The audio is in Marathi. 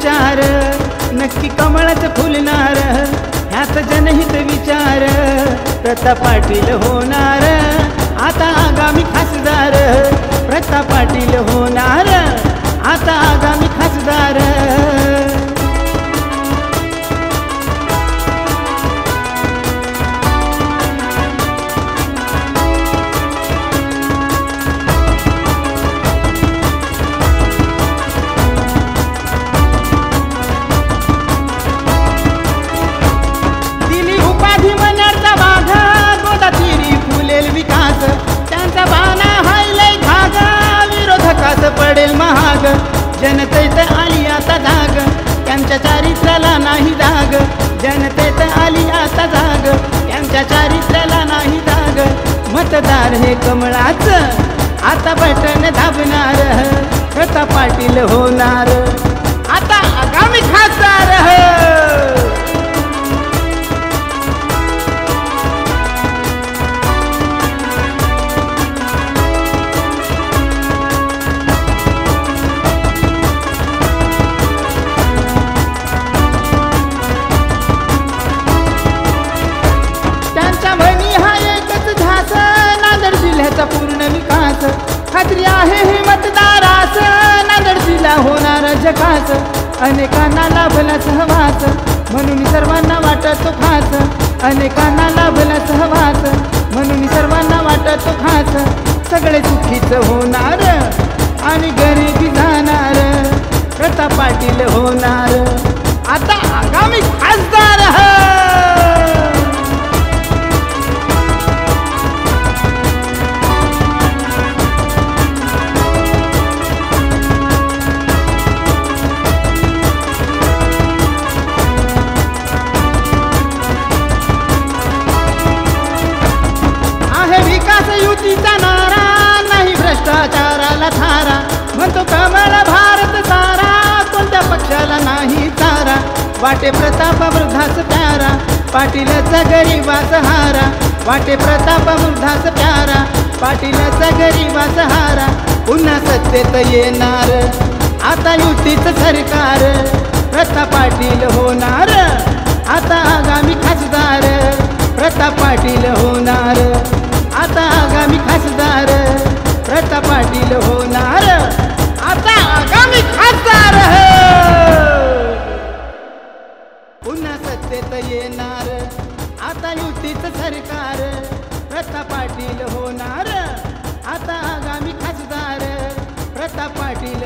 विचार. नक्की कमळच फुलणार. ह्यात जनहित विचार. प्रताप पाटील होणार. भाग जनतेत आली आता जाग त्यांच्या चारित्र्याला नाही जाग जनतेत आली आता जाग त्यांच्या चारित्र्याला नाही जाग मतदार हे कमळाच. आता बटन दाबणार. कथा पाटील होणार. विकास खात्री आहे हे मतदारास नांदेड जिल्हा होणार जगास अनेकांना लाभला सहवास. म्हणून सर्वांना वाटतो खास. अनेकांना लाभला सहवास. म्हणून सर्वांना वाटतो खास. वाटे प्रताप वृद्धास प्यारा पाटीलचा गरीबास हारा. वाटे प्रताप वृद्धास प्यारा पाटीलचा गरीबास हारा. पुन्हा सत्तेत येणार आता युतीच सरकार. प्रताप पाटील होणार आता आगामी खासदार. प्रताप पाटील होणार होणार. आता युतीच सरकार प्रताप पाटील होणार. आता आगामी खासदार प्रताप पाटील